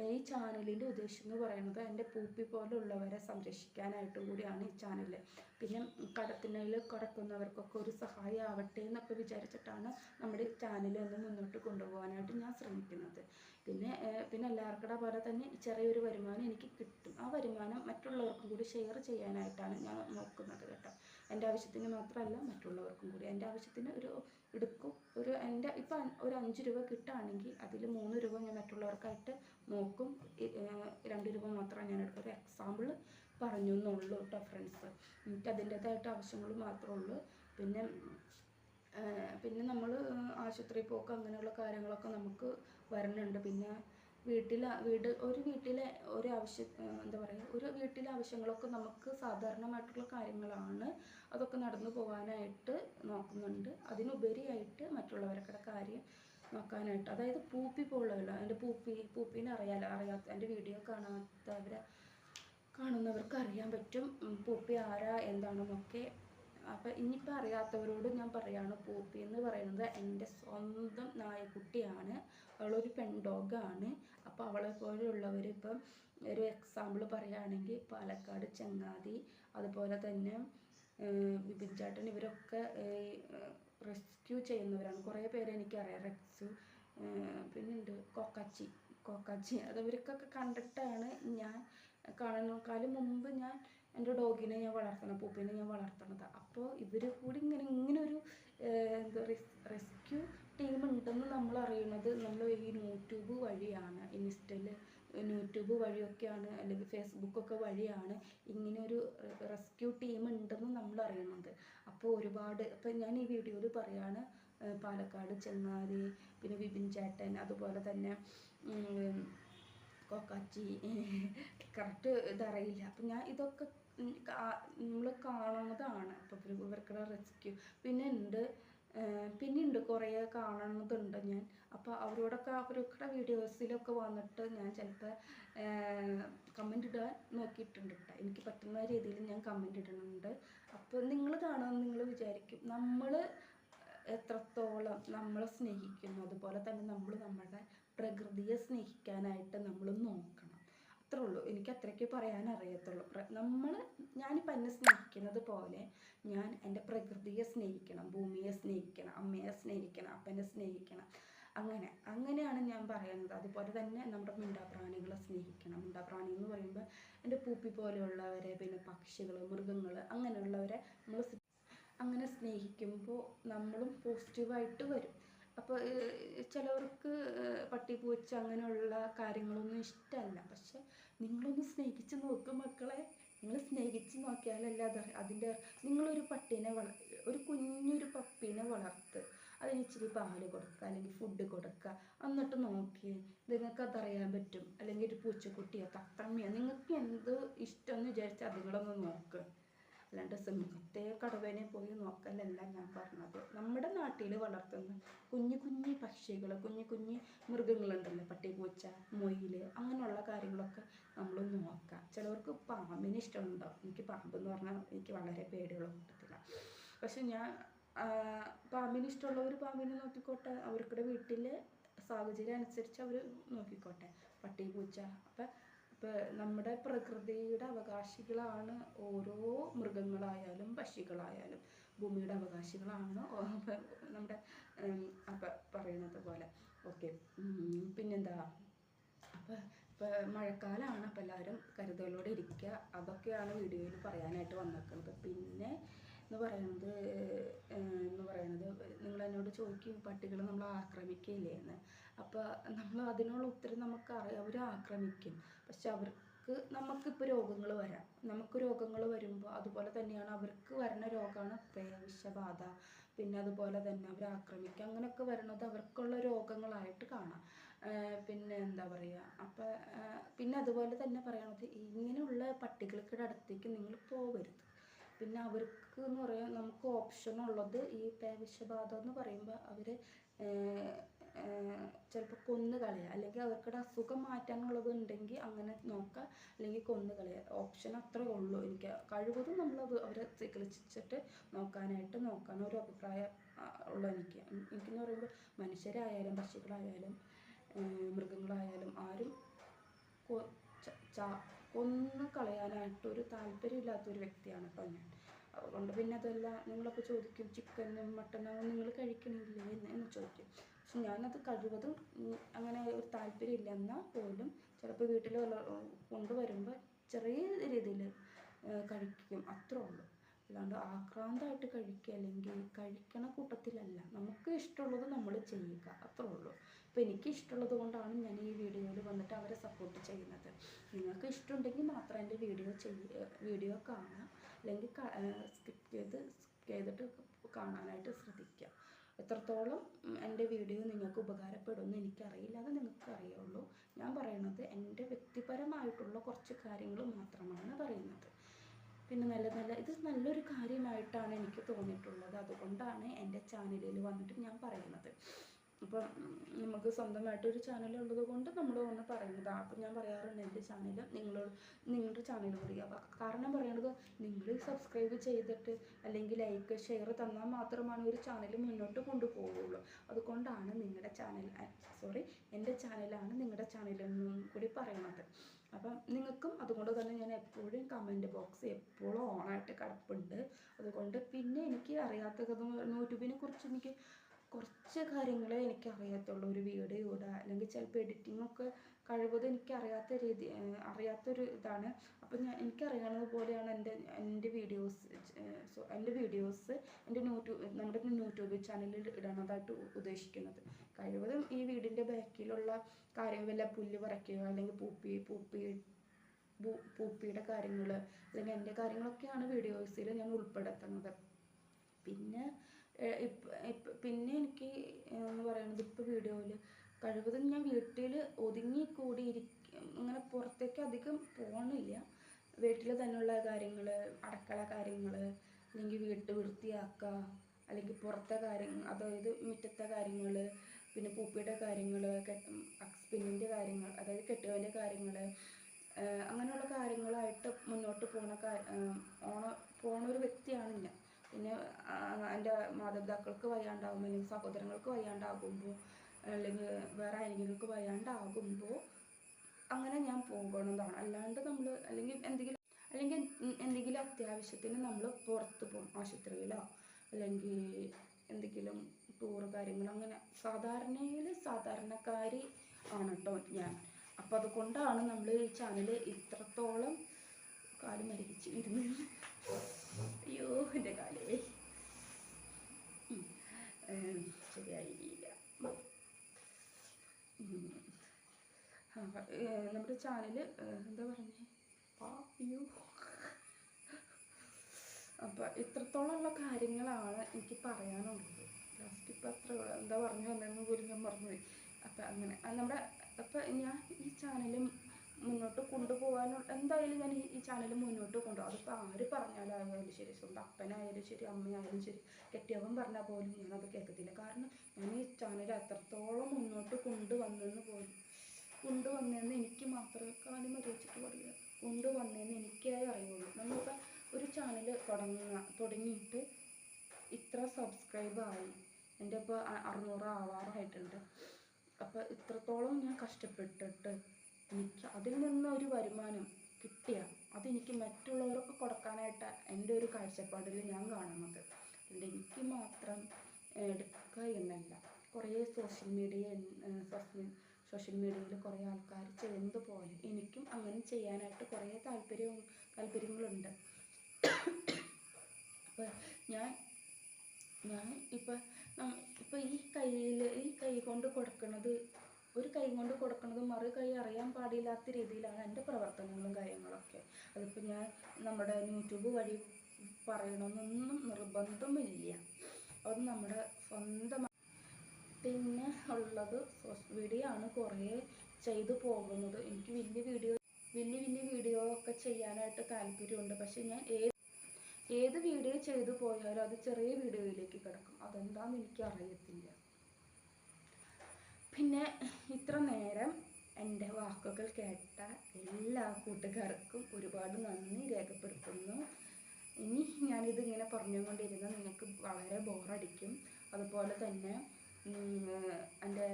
ഈ ചാനലിന്റെ ഉദ്ദേശം എന്ന് പറയുന്നത് എന്റെ പൂപ്പി പോലുള്ളവരെ സംരക്ഷിക്കാനായിട്ട് കൂടിയാണ് ഈ ചാനൽ പിന്നെ കടത്തിനയിൽ കിടക്കുന്നവർക്കൊക്കെ ഒരു സഹായം ആവട്ടെ എന്നൊക്കെ വിചാരിച്ചിട്ടാണ് നമ്മുടെ ചാനൽ ഒന്ന് മുന്നോട്ട് കൊണ്ടുപോകാനായിട്ട് ഞാൻ ശ്രമിക്കുന്നത്. പിന്നെ പിന്നെ എല്ലാവർക്കും പോലെ തന്നെ ചെറിയൊരു വരുമാനം എനിക്ക് കിട്ടും. ആ വരുമാനം മറ്റുള്ളവർക്കും കൂടി ഷെയർ ചെയ്യാനായിട്ടാണ് ഞാൻ നോക്കുന്നത് കേട്ടോ. എന്റെ ആവശ്യത്തിന് മാത്രമല്ല മറ്റുള്ളവർക്കും കൂടി. എന്റെ ആവശ്യത്തിന് ഒരു എടുക്കും. ഒരു എന്റെ ഇപ്പം ഒരു അഞ്ച് രൂപ കിട്ടുകയാണെങ്കിൽ അതിൽ മൂന്ന് രൂപ ഞാൻ മറ്റുള്ളവർക്കായിട്ട് നോക്കും. രണ്ട് രൂപ മാത്രമേ ഞാൻ എടുക്കും. ഒരു എക്സാമ്പിൾ പറഞ്ഞു എന്നുള്ളൂ കേട്ടോ ഫ്രണ്ട്സ് എനിക്ക് അതിന്റേതായിട്ട് ആവശ്യങ്ങൾ മാത്രമേ ഉള്ളൂ. പിന്നെ പിന്നെ നമ്മൾ ആശുപത്രി പോക്ക് അങ്ങനെയുള്ള കാര്യങ്ങളൊക്കെ നമുക്ക് വരുന്നുണ്ട് പിന്നെ വീട്ടിൽ വീട് ഒരു വീട്ടിലെ ഒരു ആവശ്യ എന്താ പറയുക ഒരു വീട്ടിലെ ആവശ്യങ്ങളൊക്കെ നമുക്ക് സാധാരണമായിട്ടുള്ള കാര്യങ്ങളാണ് അതൊക്കെ നടന്നു പോകാനായിട്ട് നോക്കുന്നുണ്ട്. അതിനുപരിയായിട്ട് മറ്റുള്ളവരുടെ കാര്യം നോക്കാനായിട്ട്. അതായത് പൂപ്പി പോലുള്ള എന്റെ പൂപ്പി പൂപ്പീനെ അറിയാലോ അറിയാത്ത എന്റെ വീഡിയോ കാണാത്തവരെ കാണുന്നവർക്ക് അറിയാൻ പറ്റും പൂപ്പി ആരാ എന്താണെന്നൊക്കെ. അപ്പം ഇനിയിപ്പോൾ അറിയാത്തവരോട് ഞാൻ പറയാണ് പൂപ്പി എന്ന് പറയുന്നത് എന്റെ സ്വന്തം നായക്കുട്ടിയാണ്. അവളൊരു പെൺഡോഗാണ് അപ്പോൾ അവളെ പോലെയുള്ളവർ ഇപ്പം ഒരു എക്സാമ്പിൾ പറയുകയാണെങ്കിൽ പാലക്കാട് ചങ്ങാതി അതുപോലെ തന്നെ ഏഹ്, വിപിൻ ചേട്ടൻ ഇവരൊക്കെ റെസ്ക്യൂ ചെയ്യുന്നവരാണ്. കുറേ പേരെ എനിക്കറിയാം. റെസ്ക്യൂ പിന്നുണ്ട് കൊക്കച്ചി. കൊക്കച്ചി. അത് ഇവർക്കൊക്കെ കണ്ടിട്ടാണ് ഞാൻ കാണുന്നേക്കാളും മുമ്പ് ഞാൻ എന്റെ ഡോഗിനെ ഞാൻ വളർത്തണം പൂപ്പിനെ ഞാൻ വളർത്തണത്. അപ്പോൾ ഇവർ കൂടി ഇങ്ങനെ ഇങ്ങനെ ഒരു എന്താ റെസ്ക്യൂ ടീം ഉണ്ടെന്ന് നമ്മൾ അറിയുന്നത് നമ്മൾ ഈ യൂട്യൂബ് വഴിയാണ് ഇൻസ്റ്റയിൽ യൂട്യൂബ് വഴിയൊക്കെയാണ് അല്ലെങ്കിൽ ഫേസ്ബുക്കൊക്കെ വഴിയാണ് ഇങ്ങനെ ഒരു റെസ്ക്യൂ ടീം ഉണ്ടെന്ന് നമ്മൾ അറിയുന്നത് അപ്പോൾ ഒരുപാട് അപ്പോൾ ഞാൻ ഈ വീഡിയോയിൽ പറയാണ് പാലക്കാട് ചെങ്ങാതി പിന്നെ വിപിൻ ചേട്ടൻ അതുപോലെ തന്നെ കൊക്കാച്ചി [LAUGHS] കറക്റ്റ് ഇതറിയില്ല. അപ്പം ഞാൻ ഇതൊക്കെ നമ്മൾ കാണുന്നതാണ്. അപ്പോൾ ഇവർക്കുള്ള റെസ്ക്യൂ. പിന്നെ ഉണ്ട് പിന്നെ ഉണ്ട് കുറേ കാണുന്നതുണ്ട് ഞാൻ. അപ്പോൾ അവരോടൊക്കെ അവരൊക്കെ വീഡിയോസിലൊക്കെ വന്നിട്ട് ഞാൻ ചിലപ്പോൾ കമന്റ് ഇടാൻ നോക്കിയിട്ടുണ്ട് കേട്ടോ എനിക്ക് പറ്റുന്ന രീതിയിൽ ഞാൻ കമന്റ് ഇടുന്നുണ്ട്. അപ്പോൾ നിങ്ങൾ കാണുമെന്ന് നിങ്ങൾ വിചാരിക്കും നമ്മൾ എത്രത്തോളം നമ്മളെ സ്നേഹിക്കുന്നു. അതുപോലെ തന്നെ നമ്മൾ നമ്മുടെ പ്രകൃതിയെ സ്നേഹിക്കാനായിട്ട് നമ്മൾ നോക്കണം. അത്രേ ഉള്ളൂ എനിക്ക് അത്രയ്ക്ക് പറയാൻ അറിയത്തുള്ളൂ. നമ്മൾ ഞാനിപ്പോൾ എന്നെ സ്നേഹിക്കുന്നത് പോലെ ഞാൻ എന്റെ പ്രകൃതിയെ സ്നേഹിക്കണം ഭൂമിയെ സ്നേഹിക്കണം അമ്മയെ സ്നേഹിക്കണം അപ്പനെ സ്നേഹിക്കണം. അങ്ങനെ അങ്ങനെയാണ് ഞാൻ പറയുന്നത്. അതുപോലെ തന്നെ നമ്മുടെ മിണ്ടാപ്രാണികളെ സ്നേഹിക്കണം. മിണ്ടാപ്രാണി എന്ന് പറയുമ്പോൾ എന്റെ പൂപ്പി പോലെയുള്ളവരെ പിന്നെ പക്ഷികൾ മൃഗങ്ങൾ അങ്ങനെയുള്ളവരെ നമ്മൾ അങ്ങനെ സ്നേഹിക്കുമ്പോൾ നമ്മളും പോസിറ്റീവായിട്ട് വരും. അപ്പോൾ ചിലവർക്ക് പട്ടി പൂച്ച അങ്ങനെയുള്ള കാര്യങ്ങളൊന്നും ഇഷ്ടമല്ല പക്ഷെ നിങ്ങളൊന്ന് സ്നേഹിച്ച് നോക്ക് മക്കളെ. നിങ്ങൾ സ്നേഹിച്ച് നോക്കിയാലല്ല അത് അതിന്റെ നിങ്ങളൊരു പട്ടീനെ വള ഒരു കുഞ്ഞൊരു പപ്പീനെ വളർത്ത് അതിന് ഇച്ചിരി പാൽ കൊടുക്കുക അല്ലെങ്കിൽ ഫുഡ് കൊടുക്കുക. എന്നിട്ട് നോക്കി നിങ്ങൾക്ക് അതറിയാൻ പറ്റും. അല്ലെങ്കിൽ ഒരു പൂച്ചക്കുട്ടിയോ തത്തമ്മയോ നിങ്ങൾക്ക് എന്ത് ഇഷ്ടമെന്ന് വിചാരിച്ചാൽ അതുങ്ങളൊന്ന് നോക്ക്. അല്ലാണ്ട് സിംഹത്തെ കടുവേനെ പോയി നോക്കലല്ല ഞാൻ പറഞ്ഞത്. നമ്മുടെ നാട്ടിൽ വളർത്തുന്ന കുഞ്ഞു കുഞ്ഞു പക്ഷികൾ കുഞ്ഞു കുഞ്ഞു മൃഗങ്ങളുണ്ടല്ലോ പട്ടി പൂച്ച മൊയിൽ അങ്ങനെയുള്ള കാര്യങ്ങളൊക്കെ നമ്മൾ നോക്കാം. ചിലവർക്ക് പാമ്പിനെ ഇഷ്ടമുണ്ടോ? എനിക്ക് പാമ്പ് എന്ന് പറഞ്ഞാൽ എനിക്ക് വളരെ പേടിയുള്ള പക്ഷെ ഞാൻ പാമ്പിന് ഇഷ്ടമുള്ളവർ പാമ്പിനെ നോക്കിക്കോട്ടെ അവർക്കുടെ വീട്ടിലെ സാഹചര്യം അനുസരിച്ച് അവർ നോക്കിക്കോട്ടെ. പട്ടി പൂച്ച അപ്പം നമ്മുടെ പ്രകൃതിയുടെ അവകാശികളാണ് ഓരോ മൃഗങ്ങളായാലും പക്ഷികളായാലും ഭൂമിയുടെ അവകാശികളാണ്. നമ്മുടെ പറയുന്നത് പോലെ. ഓക്കെ. പിന്നെന്താ? അപ്പം ഇപ്പോൾ മഴക്കാലമാണ് അപ്പോൾ എല്ലാവരും കരുതലോടെ ഇരിക്കുക അതൊക്കെയാണ് വീഡിയോയിൽ പറയാനായിട്ട് വന്നേക്കുന്നത് പിന്നെ എന്ന് പറയുന്നത് എന്ന് പറയുന്നത് നിങ്ങൾ എന്നോട് ചോദിക്കും പട്ടികളെ നമ്മൾ ആക്രമിക്കില്ലേ എന്ന് അപ്പോൾ നമ്മൾ അതിനുള്ള ഉത്തരം നമുക്ക് അറിയാം അവർ ആക്രമിക്കും. പക്ഷെ അവർക്ക് നമുക്കിപ്പോൾ രോഗങ്ങൾ വരാം. നമുക്ക് രോഗങ്ങൾ വരുമ്പോൾ അതുപോലെ തന്നെയാണ് അവർക്ക് വരുന്ന രോഗമാണ് പേവിഷബാധ പിന്നെ അതുപോലെ തന്നെ അവർ ആക്രമിക്കുക അങ്ങനെയൊക്കെ വരുന്നത് അവർക്കുള്ള രോഗങ്ങളായിട്ട് കാണാം. പിന്നെ എന്താ പറയുക അപ്പോൾ പിന്നെ അതുപോലെ തന്നെ പറയണത് ഇങ്ങനെയുള്ള പട്ടികൾക്കിടെ അടുത്തേക്ക് നിങ്ങൾ പോകരുത് പിന്നെ അവർക്ക് എന്ന് പറയാൻ നമുക്ക് ഓപ്ഷൻ ഉള്ളത് ഈ പേവിഷബാധ എന്ന് പറയുമ്പോൾ അവർ ചിലപ്പോൾ കൊന്നു കളയുക അല്ലെങ്കിൽ അവർക്കിടെ അസുഖം മാറ്റാനുള്ളത് ഉണ്ടെങ്കിൽ അങ്ങനെ നോക്കുക അല്ലെങ്കിൽ കൊന്നു കളയുക ഓപ്ഷൻ അത്രേ ഉള്ളൂ എനിക്ക്. കഴിവതും നമ്മൾ അവരെ ചികിത്സിച്ചിട്ട് നോക്കാനായിട്ട് നോക്കാൻ ഒരു അഭിപ്രായം ഉള്ളൂ എനിക്ക്. എനിക്കെന്ന് പറയുമ്പോൾ മനുഷ്യരായാലും പക്ഷികളായാലും മൃഗങ്ങളായാലും ആരും കൊന്നു കളയാനായിട്ടൊരു താല്പര്യമില്ലാത്തൊരു വ്യക്തിയാണ് കേട്ടോ ഞാൻ. അതുകൊണ്ട് പിന്നെ അതല്ല നിങ്ങളൊക്കെ ചോദിക്കും ചിക്കനും മട്ടനും നിങ്ങൾ കഴിക്കണില്ലേ എന്ന് ചോദിക്കും. പക്ഷെ ഞാനത് കഴിവതും അങ്ങനെ ഒരു താല്പര്യമില്ല എന്നാൽ പോലും ചിലപ്പോൾ വീട്ടിൽ കൊണ്ടുവരുമ്പോൾ ചെറിയ രീതിയിൽ കഴിക്കും. അത്രേ ഉള്ളൂ. അല്ലാണ്ട് ആക്രാന്തമായിട്ട് കഴിക്കുക അല്ലെങ്കിൽ കഴിക്കണ കൂട്ടത്തിലല്ല. നമുക്ക് ഇഷ്ടമുള്ളത് നമ്മൾ ചെയ്യുക. അത്രേ ഉള്ളൂ. അപ്പോൾ എനിക്ക് ഇഷ്ടമുള്ളത് കൊണ്ടാണ് ഞാൻ ഈ വീഡിയോയിൽ വന്നിട്ട് അവരെ സപ്പോർട്ട് ചെയ്യുന്നത്. നിങ്ങൾക്ക് ഇഷ്ടമുണ്ടെങ്കിൽ മാത്രം എന്റെ വീഡിയോ ചെയ്യ വീഡിയോ കാണുക. അല്ലെങ്കിൽ സ്കിപ്പ് ചെയ്ത് skip ചെയ്തിട്ട് കാണാനായിട്ട് ശ്രദ്ധിക്കുക. എത്രത്തോളം എന്റെ വീഡിയോ നിങ്ങൾക്ക് ഉപകാരപ്പെടുമെന്ന് എനിക്കറിയില്ല അത് നിങ്ങൾക്ക് അറിയുള്ളൂ ഞാൻ പറയുന്നത് എന്റെ വ്യക്തിപരമായിട്ടുള്ള കുറച്ച് കാര്യങ്ങൾ മാത്രമാണ് പറയുന്നത്. പിന്നെ നല്ല നല്ല ഇത് നല്ലൊരു കാര്യമായിട്ടാണ് എനിക്ക് തോന്നിയിട്ടുള്ളത്. അതുകൊണ്ടാണ് എന്റെ ചാനലിൽ വന്നിട്ട് ഞാൻ പറയുന്നത്. അപ്പം നമുക്ക് സ്വന്തമായിട്ടൊരു ചാനൽ ഉള്ളത് കൊണ്ട് നമ്മൾ ഒന്ന് പറയുന്നത്. അപ്പം ഞാൻ പറയാറുണ്ട് എന്റെ ചാനൽ നിങ്ങളോട് നിങ്ങളുടെ ചാനൽ അവ- കാരണം പറയുന്നത് നിങ്ങൾ സബ്സ്ക്രൈബ് ചെയ്തിട്ട് അല്ലെങ്കിൽ ലൈക്ക് ഷെയർ തന്നാൽ മാത്രമാണ് ഒരു ചാനൽ മുന്നോട്ട് കൊണ്ടുപോകുള്ളൂ അതുകൊണ്ടാണ് നിങ്ങളുടെ ചാനൽ സോറി എന്റെ ചാനലാണ് നിങ്ങളുടെ ചാനലെന്നും കൂടി പറയുന്നത്. അപ്പം നിങ്ങൾക്കും അതുകൊണ്ട് തന്നെ ഞാൻ എപ്പോഴും കമന്റ് ബോക്സ് എപ്പോഴും ഓണായിട്ട് കിടപ്പുണ്ട്. അതുകൊണ്ട് പിന്നെ എനിക്ക് അറിയാത്തത് യൂട്യൂബിനെ കുറിച്ച് എനിക്ക് കുറച്ച് കാര്യങ്ങളെ എനിക്ക് അറിയത്തുള്ളൂ ഒരു വീഡിയോ ഇടുക അല്ലെങ്കിൽ ചിലപ്പോൾ എഡിറ്റിംഗ് ഒക്കെ കഴിവതും എനിക്ക് അറിയാത്ത രീതി അറിയാത്ത അറിയാത്തൊരു ഇതാണ്. അപ്പം ഞാൻ എനിക്കറിയണത് പോലെയാണ് എന്റെ എന്റെ വീഡിയോസ് സോ എന്റെ വീഡിയോസ് എന്റെ യൂട്യൂബ് നമ്മുടെ യൂട്യൂബ് ചാനലിൽ ഇടണതായിട്ട് ഉദ്ദേശിക്കുന്നത്. കഴിവതും ഈ വീടിന്റെ ബാക്കിലുള്ള കാര്യം വല്ല പുല്ല് പറിക്കുക അല്ലെങ്കിൽ പൂപ്പി പൂപ്പി പൂപ്പിയുടെ കാര്യങ്ങൾ അല്ലെങ്കിൽ എന്റെ കാര്യങ്ങളൊക്കെയാണ് വീഡിയോസിൽ ഞാൻ ഉൾപ്പെടുത്തുന്നത്. പിന്നെ പിന്നെ എനിക്ക് എന്ന് പറയുന്നത് ഇപ്പോൾ വീഡിയോയിൽ കഴിവതും ഞാൻ വീട്ടിൽ ഒതുങ്ങി കൂടി അങ്ങനെ പുറത്തേക്ക് അധികം പോകണില്ല വീട്ടിൽ തന്നെയുള്ള കാര്യങ്ങൾ അടുക്കള കാര്യങ്ങൾ അല്ലെങ്കിൽ വീട്ട് വൃത്തിയാക്കുക അല്ലെങ്കിൽ പുറത്തെ കാര്യങ്ങൾ അതായത് മുറ്റത്തെ കാര്യങ്ങൾ പിന്നെ പൂപ്പിയുടെ കാര്യങ്ങൾ ഹസ്ബൻഡിന്റെ കാര്യങ്ങൾ അതായത് കെട്ടിയവന്റെ കാര്യങ്ങൾ അങ്ങനെയുള്ള കാര്യങ്ങളായിട്ട് മുന്നോട്ട് പോണ ഓണ പോണ ഒരു വ്യക്തിയാണ് ഞാൻ പിന്നെ എന്റെ മാതാപിതാക്കൾക്ക് വയ്യാണ്ടാകുമ്പോൾ അല്ലെങ്കിൽ സഹോദരങ്ങൾക്ക് വയ്യാണ്ടാകുമ്പോൾ അല്ലെങ്കിൽ വേറെ ആരെങ്കിലും വയ്യാണ്ടാകുമ്പോൾ അങ്ങനെ ഞാൻ പോകണമെന്നാണ് അല്ലാണ്ട് നമ്മൾ അല്ലെങ്കിൽ എന്തെങ്കിലും അല്ലെങ്കിൽ എന്തെങ്കിലും അത്യാവശ്യത്തിന് നമ്മൾ പുറത്ത് പോകും ആശുപത്രിയിലോ അല്ലെങ്കിൽ എന്തെങ്കിലും ടൂറ് കാര്യങ്ങൾ അങ്ങനെ സാധാരണയിൽ സാധാരണക്കാരി ആണ് കേട്ടോ ഞാൻ. അപ്പം അതുകൊണ്ടാണ് നമ്മൾ ഈ ചാനൽ ഇത്രത്തോളം കാലം മരിച്ച് ഇരുന്ന് അയ്യോ എന്റെ കാലേ. ശരിയായില്ല. നമ്മുടെ ചാനൽ എന്താ പറഞ്ഞേ? അയ്യോ. ഇത്രത്തോളം ഉള്ള കാര്യങ്ങളാണ് എനിക്ക് പറയാനുള്ളത്. ലാസ്റ്റ് ഇപ്പം അത്ര എന്താ പറഞ്ഞു വന്നതെന്ന് പോലും ഞാൻ മറന്നുപോയി. അപ്പൊ അങ്ങനെ നമ്മുടെ അപ്പൊ ഞാൻ ഈ ചാനൽ മുന്നോട്ട് കൊണ്ടുപോകാനും എന്തായാലും ഞാൻ ഈ- ചാനൽ മുന്നോട്ട് കൊണ്ടുപോകും. അതിപ്പോൾ ആര് പറഞ്ഞാലായാലും ശരി. സ്വന്തം അപ്പനായാലും ശരി അമ്മയായാലും ശരി. കെട്ടിയവൻ പറഞ്ഞാൽ പോലും ഞാനത് കേൾക്കത്തില്ല. കാരണം ഞാൻ ഈ ചാനൽ അത്രത്തോളം മുന്നോട്ട് കൊണ്ടുവന്നെന്ന് പോലും കൊണ്ടുവന്നതെന്ന് എനിക്ക് മാത്രമേ കാര്യം അറിയിച്ചിട്ട് പറയുക കൊണ്ടുവന്നതെന്ന് എനിക്കേ അറിയുള്ളൂ. നമ്മളിപ്പോൾ ഒരു ചാനൽ തുടങ്ങുക തുടങ്ങിയിട്ട് ഇത്ര സബ്സ്ക്രൈബ് ആയി. എന്റെ ഇപ്പോൾ അറുന്നൂറ് ആവാറായിട്ടുണ്ട്. അപ്പോൾ ഇത്രത്തോളം ഞാൻ കഷ്ടപ്പെട്ടിട്ട് എനിക്ക് അതിൽ നിന്ന് ഒരു വരുമാനം കിട്ടിയ. അതെനിക്ക് മറ്റുള്ളവർക്ക് കൊടുക്കാനായിട്ട് എന്റെ ഒരു കാഴ്ചപ്പാടിൽ ഞാൻ കാണുന്നത്. എനിക്ക് മാത്രം എടുക്കുക എന്നല്ല. കുറേ സോഷ്യൽ മീഡിയ സോഷ്യൽ മീഡിയയിൽ കുറേ ആൾക്കാർ ചെയ്യുന്നത് പോലെ എനിക്കും അങ്ങനെ ചെയ്യാനായിട്ട് കുറേ താല്പര്യവും താല്പര്യങ്ങളുണ്ട്. അപ്പോൾ ഞാൻ ഞാൻ ഇപ്പം ഇപ്പം ഈ കയ്യിൽ ഈ കൈ കൊണ്ട് കൊടുക്കുന്നത് ഒരു കൈ കൊണ്ട് കൊടുക്കുന്നത് മറു കൈ അറിയാൻ പാടില്ലാത്ത രീതിയിലാണ് എന്റെ പ്രവർത്തനങ്ങളും കാര്യങ്ങളൊക്കെ. അതിപ്പോൾ ഞാൻ നമ്മുടെ യൂട്യൂബ് വഴി പറയണമെന്നൊന്നും നിർബന്ധമില്ല. അത് നമ്മുടെ സ്വന്തം പിന്നെ ഉള്ളത് വീഡിയോ ആണ് കുറേ ചെയ്തു പോകുന്നത്. എനിക്ക് വലിയ വീഡിയോ വലിയ വലിയ വീഡിയോ ഒക്കെ ചെയ്യാനായിട്ട് താല്പര്യമുണ്ട്. പക്ഷെ ഞാൻ ഏത് ഏത് വീഡിയോ ചെയ്തു പോയാലും അത് ചെറിയ വീഡിയോയിലേക്ക് കിടക്കും. അതെന്താണെന്ന് എനിക്ക് അറിയത്തില്ല പിന്നെ ഇത്ര നേരം എന്റെ വാക്കുകൾ കേട്ട എല്ലാ കൂട്ടുകാർക്കും ഒരുപാട് നന്ദി രേഖപ്പെടുത്തുന്നു. ഇനി ഞാനിത് ഇങ്ങനെ പറഞ്ഞുകൊണ്ടിരുന്നാൽ നിങ്ങൾക്ക് വളരെ ബോറടിക്കും. അതുപോലെ തന്നെ എന്റെ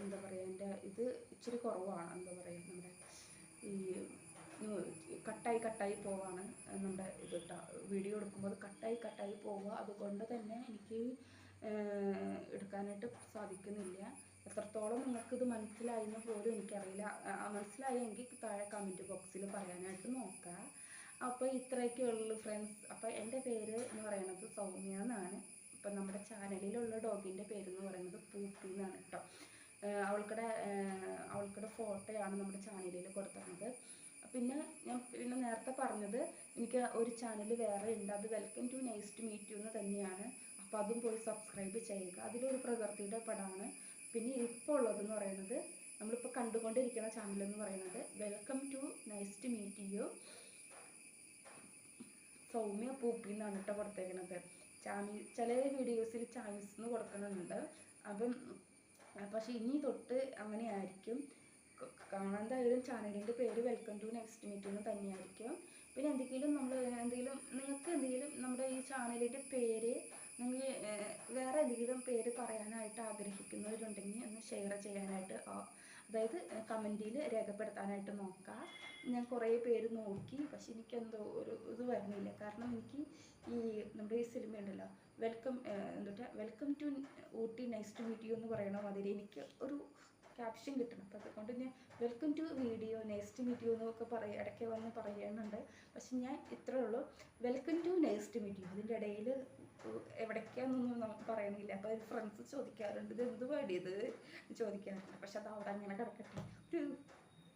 എന്താ പറയുക എന്റെ ഇത് ഇച്ചിരി കുറവാണ് എന്താ പറയുക നമ്മുടെ ഈ കട്ടായി കട്ടായി പോവാണ് നമ്മുടെ ഇത് വീഡിയോ എടുക്കുമ്പോൾ കട്ടായി കട്ടായി പോവുക. അതുകൊണ്ട് തന്നെ എനിക്ക് എടുക്കാനായിട്ട് സാധിക്കുന്നില്ല. എത്രത്തോളം നിങ്ങൾക്കിത് മനസ്സിലായെന്ന് പോലും എനിക്കറിയില്ല. മനസ്സിലായെങ്കിൽ താഴെ കമന്റ് ബോക്സിൽ പറയാനായിട്ട് നോക്കാം. അപ്പോൾ ഇത്രയൊക്കെ ഫ്രണ്ട്സ് അപ്പോൾ എന്റെ പേര് എന്ന് പറയുന്നത് സൗമ്യ എന്നാണ്. ഇപ്പം നമ്മുടെ ചാനലിലുള്ള ഡോഗിന്റെ പേര് എന്ന് പറയുന്നത് പൂപ്പി എന്നാണ് കേട്ടോ. അവൾക്കടെ അവൾക്കടെ ഫോട്ടോയാണ് നമ്മുടെ ചാനലിൽ കൊടുത്തിരുന്നത്. പിന്നെ ഞാൻ പിന്നെ നേരത്തെ പറഞ്ഞത് എനിക്ക് ഒരു ചാനൽ വേറെ ഉണ്ട്. അത് welcome to nice to meet you എന്ന് തന്നെയാണ്. അപ്പോൾ അതും പോയി സബ്സ്ക്രൈബ് ചെയ്യുക. അതിലൊരു പ്രകൃതിയുടെ പടമാണ് പിന്നെ ഇപ്പോൾ ഉള്ളതെന്ന് പറയുന്നത് നമ്മളിപ്പോൾ കണ്ടുകൊണ്ടിരിക്കുന്ന ചാനൽ എന്ന് പറയുന്നത് welcome to nice to meet you Soumya Pooppi എന്നാണ് കേട്ടോ കൊടുത്തേക്കുന്നത് ചാമി ചില വീഡിയോസിൽ ചാമീസ് എന്ന് കൊടുക്കുന്നുണ്ട് അപ്പം പക്ഷെ ഇനി തൊട്ട് അങ്ങനെ ആയിരിക്കും കാണാതായാലും ചാനലിന്റെ പേര് വെൽക്കം ടു നെക്സ്റ്റ് മീറ്റ് എന്ന് തന്നെയായിരിക്കും. പിന്നെ എന്തെങ്കിലും നമ്മൾ എന്തെങ്കിലും നിങ്ങൾക്ക് എന്തെങ്കിലും നമ്മുടെ ഈ ചാനലിന്റെ പേര് നിങ്ങൾ വേറെ ഏതെങ്കിലും പേര് പറയാനായിട്ട് ആഗ്രഹിക്കുന്നവരുണ്ടെങ്കിൽ ഒന്ന് ഷെയർ ചെയ്യാനായിട്ട് അതായത് കമന്റിൽ രേഖപ്പെടുത്താനായിട്ട് നോക്കാം. ഞാൻ കുറേ പേര് നോക്കി പക്ഷെ എനിക്കെന്തോ ഒരു ഇത് വരുന്നില്ല. കാരണം എനിക്ക് ഈ നമ്മുടെ ഈ സിനിമ ഉണ്ടല്ലോ വെൽക്കം എന്തുട്ടാ welcome to Ooty nice to meet you എന്ന് പറയണ മാതിരി എനിക്ക് ഒരു ക്യാപ്ഷൻ കിട്ടണം. അപ്പോൾ അതുകൊണ്ട് ഞാൻ welcome to video next meet you എന്നൊക്കെ പറയും ഇടയ്ക്ക് വന്ന് പറയുന്നുണ്ട്. പക്ഷെ ഞാൻ ഇത്രേ ഉള്ളൂ. വെൽക്കം ടു നെക്സ്റ്റ് മീറ്റ് ഇതിന്റെ ഇടയിൽ എവിടേക്കാന്നൊന്നും പറയണില്ല അപ്പോൾ ഫ്രണ്ട്സ് ചോദിക്കാറുണ്ട് ഇത് എന്ത് വേണ്ടിയത് ചോദിക്കാറുണ്ട്. പക്ഷെ അത് അവിടെ അങ്ങനെ കിടക്കട്ടെ. ഒരു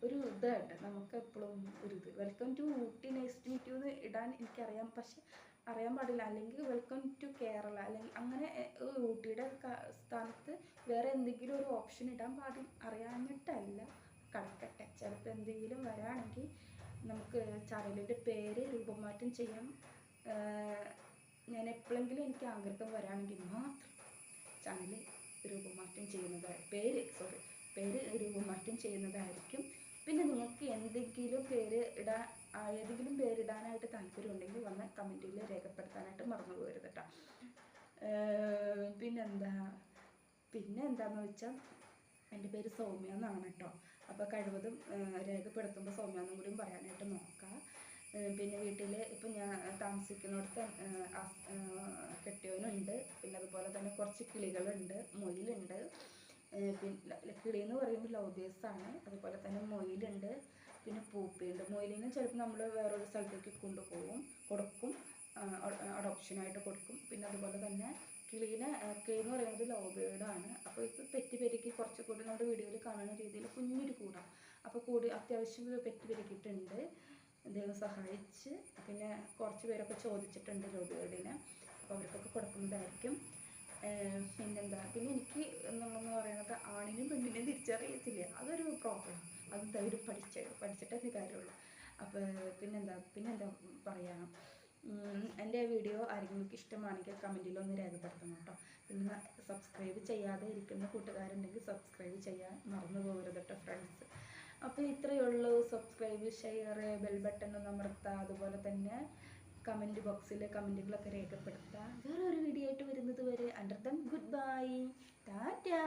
ഒരു ഇതായിട്ട് നമുക്ക് എപ്പോഴും ഒരു ഇത്. Welcome to Ooty next meet you എന്ന് ഇടാൻ എനിക്കറിയാം. പക്ഷെ അറിയാൻ പാടില്ല. അല്ലെങ്കിൽ വെൽക്കം ടു കേരള അല്ലെങ്കിൽ അങ്ങനെ ഊട്ടിയുടെ സ്ഥാനത്ത് വേറെ എന്തെങ്കിലും ഒരു ഓപ്ഷൻ ഇടാൻ പാടി അറിയാഞ്ഞിട്ടല്ല. കളക്കട്ടെ ചിലപ്പോൾ എന്തെങ്കിലും വരാണെങ്കിൽ നമുക്ക് ചാനലിന്റെ പേര് രൂപമാറ്റം ചെയ്യാം. ഞാൻ എപ്പോഴെങ്കിലും എനിക്ക് ആഗ്രഹം വരാണെങ്കിൽ മാത്രം ചാനൽ രൂപമാറ്റം ചെയ്യുന്നതായി പേര് സോറി പേര് രൂപമാറ്റം ചെയ്യുന്നതായിരിക്കും. പിന്നെ നിങ്ങൾക്ക് എന്തെങ്കിലും പേര് ഇടാൻ ഏതെങ്കിലും പേരിടാനായിട്ട് താല്പര്യമുണ്ടെങ്കിൽ വന്ന് കമന്റിൽ രേഖപ്പെടുത്താനായിട്ട് മറന്നു പോകരുത് കേട്ടോ പിന്നെന്താ? പിന്നെ എന്താണെന്ന് വെച്ചാൽ എന്റെ പേര് സൗമ്യ എന്നാണ് കേട്ടോ അപ്പോൾ കഴിവതും രേഖപ്പെടുത്തുമ്പോൾ സൗമ്യ എന്നും കൂടിയും പറയാനായിട്ട് നോക്കാം. പിന്നെ വീട്ടിൽ ഇപ്പം ഞാൻ താമസിക്കുന്നിടത്ത് കെട്ടിയവനുണ്ട് പിന്നെ അതുപോലെ തന്നെ കുറച്ച് കിളികളുണ്ട് മൊയിലുണ്ട്. പിന്നെ കിളി എന്ന് പറയുമ്പോൾ ലൗദേഴ്സാണ് അതുപോലെ തന്നെ മൊയിലുണ്ട്. പിന്നെ പൂപ്പയുണ്ട് മൊയിലിനെ ചിലപ്പോൾ നമ്മൾ വേറൊരു സ്ഥലത്തേക്ക് കൊണ്ടുപോകും കൊടുക്കും അഡോപ്ഷനായിട്ട് കൊടുക്കും. പിന്നെ അതുപോലെ തന്നെ കിളീനെ കിളി എന്ന് പറയുന്നത് ലവ് ബേർഡാണ് അപ്പോൾ ഇത് പെറ്റി പെരുക്കി കുറച്ച് കൂടി നമ്മുടെ വീഡിയോയിൽ കാണുന്ന രീതിയിൽ കുഞ്ഞൊരു കൂടാണ് അപ്പോൾ കൂടി അത്യാവശ്യം പെറ്റി പെരുക്കിയിട്ടുണ്ട് ദൈവം സഹായിച്ച് പിന്നെ കുറച്ച് പേരൊക്കെ ചോദിച്ചിട്ടുണ്ട് ലവ് ബേർഡിനെ അപ്പോൾ അവർക്കൊക്കെ കൊടുക്കുന്നതായിരിക്കും. പിന്നെന്താ? പിന്നെ എനിക്ക് എന്നുള്ളതെന്ന് പറയുന്നത് ആണിനും പെണ്ണിനും തിരിച്ചറിയത്തില്ല. അതൊരു പ്രോബ്ലം അത് തൈര് പഠിച്ച് പഠിച്ചിട്ടേ കാര്യമുള്ളൂ. അപ്പോൾ പിന്നെന്താ പിന്നെന്താ പറയാ? എന്റെ വീഡിയോ ആരെങ്കിലും ഇഷ്ടമാണെങ്കിൽ കമന്റിൽ ഒന്ന് രേഖപ്പെടുത്തണം കേട്ടോ. പിന്നെ സബ്സ്ക്രൈബ് ചെയ്യാതെ ഇരിക്കുന്ന കൂട്ടുകാരുണ്ടെങ്കിൽ സബ്സ്ക്രൈബ് ചെയ്യാൻ മറന്നു പോകരുത് കേട്ടോ ഫ്രണ്ട്സ് അപ്പോൾ ഇത്രയേ ഉള്ളൂ. സബ്സ്ക്രൈബ് ഷെയർ ബെൽ ബട്ടൺ ഒന്ന് അതുപോലെ തന്നെ കമന്റ് ബോക്സിൽ കമന്റുകളൊക്കെ രേഖപ്പെടുത്തുക വേറെ ഒരു വീഡിയോ ആയിട്ട് വരുന്നത് വരെ അണ്ടർ ദം ഗുഡ് ബൈ ടാറ്റാ